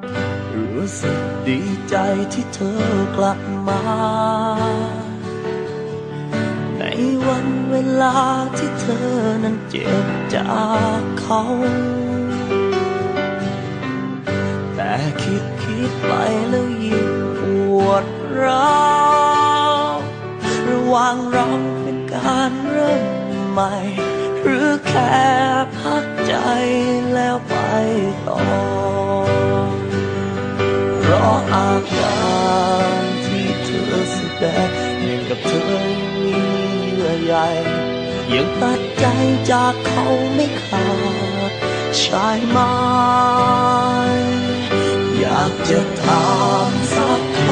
รู้สึกดีใจที่เธอกลับมา ในวันเวลาที่เธอนั้นเจ็บจากเขา แต่คิดคิดไปแล้วยิ่งปวดร้าวระหว่างเราเป็นการเริ่มใหม่ หรือแค่พักใจแล้วไปต่อ ราะอาการที่เธอแสดงเหมือนกับเธอมีเยื่อใยยังตัดใจจากเขาไม่ขาดใช่ไหมอยากจะถามสักค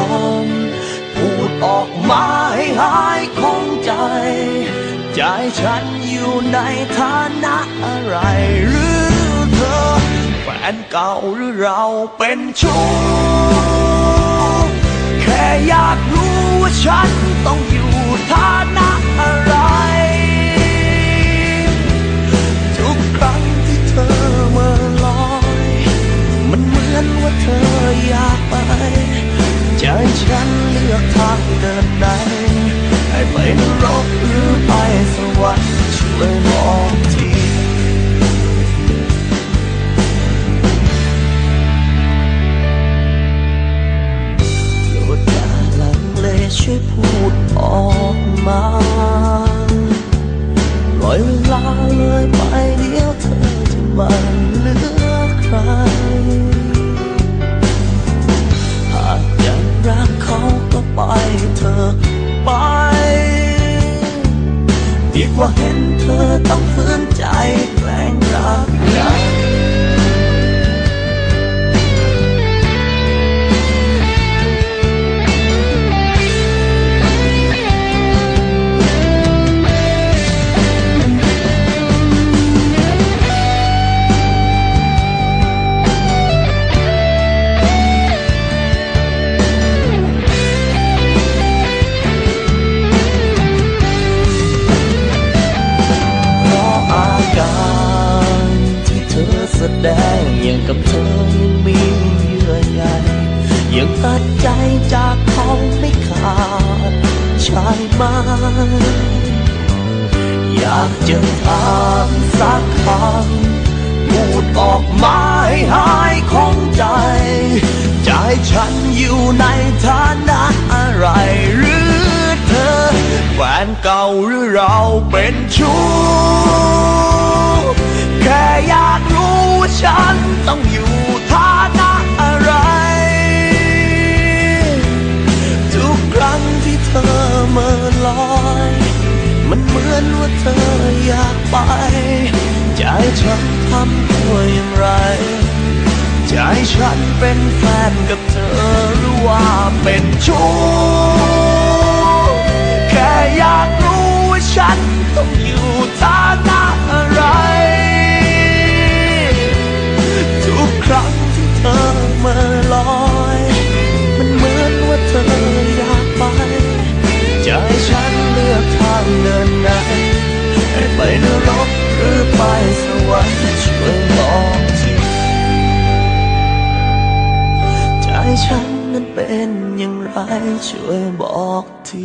ำพูดออกมาให้หายคงใจ ใจฉันอยู่ในฐานะอะไรหรือ นเก่าหรือเราเป็นชู้แค่อยากรู้ว่าฉันต้องอยู่ฐานะอะไร ทุกครั้งที่เธอเมื่อลอย มันเหมือนว่าเธออยากไปใจฉันเลือกทางเดินไหนให้ไปนรกหรือไปสวรรค์ช่วยบอกที ช่วยพูดออกมาปล่อยเวลาเลยไปเดียวเธอจะมาเหลือใคร หากยังรักเขาก็ไปเธอไป ดีกว่าเห็นเธอต้อง กับเธอยังมีเยื่อใยยังตัดใจจากเขาไม่ขาดใช่ไหมอยากจะถามสักคำพูดออกมาให้หายคงใจ ใจฉันอยู่ในฐานะอะไรหรือเธอ แฟนเก่าหรือเราเป็นชู้แค่อยากรู้ว่า ฉันต้องอยู่ฐานะอะไร ทุกครั้งที่เธอเมื่อลอย มันเหมือนว่าเธออยากไป ใจฉันทำตัวอย่างไร ใจฉันเป็นแฟนกับเธอหรือว่าเป็นชู้แค่อยากรู้ว่าฉันต้องอยู่ฐา ไปนรกหรือไปสวรรค์ช่วยบอกทีใจฉันนั้นเป็นอย่างไรช่วยบอกที